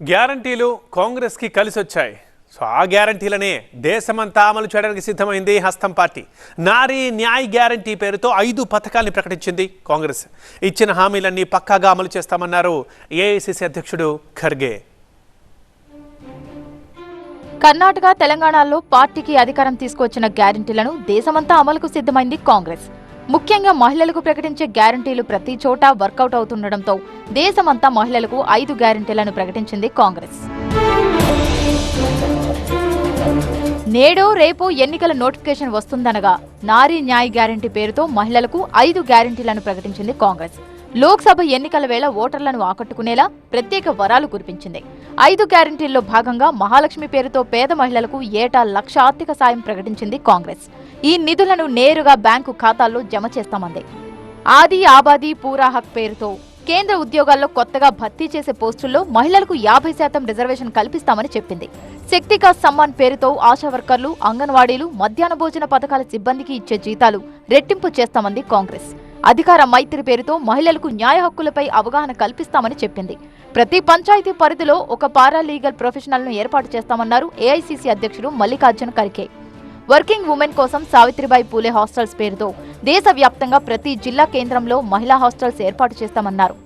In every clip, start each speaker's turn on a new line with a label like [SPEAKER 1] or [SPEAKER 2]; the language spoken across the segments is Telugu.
[SPEAKER 1] గ్యారంటీలు కాంగ్రెస్కి కలిసి వచ్చాయి సో ఆ గ్యారంటీలనే దేశమంతా అమలు చేయడానికి సిద్ధమైంది హస్తం పార్టీ. నారీ న్యాయ్ గ్యారంటీ పేరుతో ఐదు పథకాల్ని ప్రకటించింది కాంగ్రెస్. ఇచ్చిన హామీలన్నీ పక్కాగా అమలు చేస్తామన్నారు ఏఐసిసి అధ్యక్షుడు ఖర్గే.
[SPEAKER 2] కర్ణాటక తెలంగాణలో పార్టీకి అధికారం తీసుకొచ్చిన గ్యారంటీలను దేశమంతా అమలుకు సిద్ధమైంది కాంగ్రెస్. ముఖ్యంగా మహిళలకు ప్రకటించే గ్యారంటీలు ప్రతి చోట వర్కౌట్ అవుతుండటంతో దేశమంతా మహిళలకు ఐదు గ్యారంటీలను ప్రకటించింది కాంగ్రెస్. నేడో రేపో ఎన్నికల నోటిఫికేషన్ వస్తుందనగా నారీ న్యాయ్ గ్యారంటీ పేరుతో మహిళలకు ఐదు గ్యారంటీలను ప్రకటించింది కాంగ్రెస్. లోక్సభ ఎన్నికల వేళ ఓటర్లను ఆకట్టుకునేలా ప్రత్యేక వరాలు కురిపించింది. ఐదు గ్యారంటీల్లో భాగంగా మహాలక్ష్మి పేరుతో పేద మహిళలకు ఏటా లక్ష ఆర్థిక సాయం ప్రకటించింది కాంగ్రెస్. ఈ నిధులను నేరుగా బ్యాంకు ఖాతాల్లో జమ చేస్తామంది. ఆది ఆబాది పూరా హక్ పేరుతో కేంద్ర ఉద్యోగాల్లో కొత్తగా భర్తీ చేసే పోస్టుల్లో మహిళలకు యాభై శాతం రిజర్వేషన్ కల్పిస్తామని చెప్పింది. శక్తికా సమ్మాన్ పేరుతో ఆశా వర్కర్లు అంగన్వాడీలు మధ్యాహ్న భోజన పథకాల సిబ్బందికి ఇచ్చే జీతాలు రెట్టింపు చేస్తామంది కాంగ్రెస్. అధికార మైత్రి పేరుతో మహిళలకు న్యాయ హక్కులపై అవగాహన కల్పిస్తామని చెప్పింది ప్రతి పంచాయతీ పరిధిలో ఒక పారాలీగల్ ప్రొఫెషనల్ ను ఏర్పాటు చేస్తామన్నారు ఏఐసీసీ అధ్యక్షుడు మల్లికార్జున ఖర్గే వర్కింగ్ ఉమెన్ కోసం సావిత్రిబాయి పూలే హాస్టల్స్ పేరుతో దేశవ్యాప్తంగా ప్రతి జిల్లా కేంద్రంలో మహిళా హాస్టల్స్ ఏర్పాటు చేస్తామన్నారు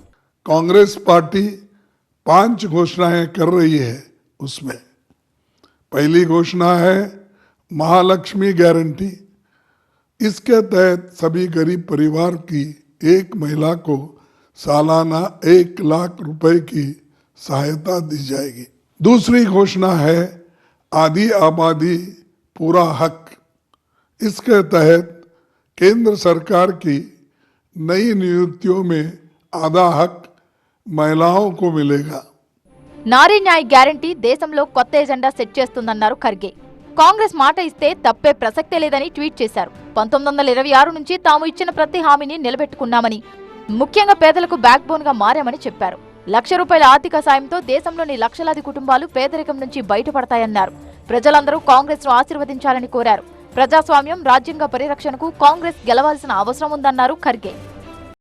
[SPEAKER 3] कांग्रेस पार्टी पांच घोषणाएं कर रही है उसमें पहली घोषणा है महालक्ष्मी गारंटी इसके तहत सभी गरीब परिवार की एक महिला को सालाना एक लाख रुपए की सहायता दी जाएगी दूसरी घोषणा है आदि आबादी पूरा हक इसके तहत केंद्र सरकार की नई नियुक्तियों में आधा हक महिलाओं को मिलेगा
[SPEAKER 2] నారీ న్యాయ్ గ్యారంటీ దేశంలో కొత్త ఎజెండా సెట్ చేస్తుందన్నారు ఖర్గే కాంగ్రెస్ మాట ఇస్తే తప్పే ప్రసక్తే లేదని ట్వీట్ చేశారు. పంతొమ్మిది వందల ఇరవై ఆరు నుంచి తాము ఇచ్చిన ప్రతి హామీని నిలబెట్టుకున్నామని ముఖ్యంగా పేదలకు బ్యాక్ బోన్గా మారామని చెప్పారు. లక్ష రూపాయల ఆర్థిక సాయంతో దేశంలోని లక్షలాది కుటుంబాలు పేదరికం నుంచి బయటపడతాయన్నారు. ప్రజలందరూ కాంగ్రెస్ను ఆశీర్వదించాలని కోరారు. ప్రజాస్వామ్యం రాజ్యాంగ పరిరక్షణకు కాంగ్రెస్ గెలవాల్సిన అవసరం ఉందన్నారు ఖర్గే.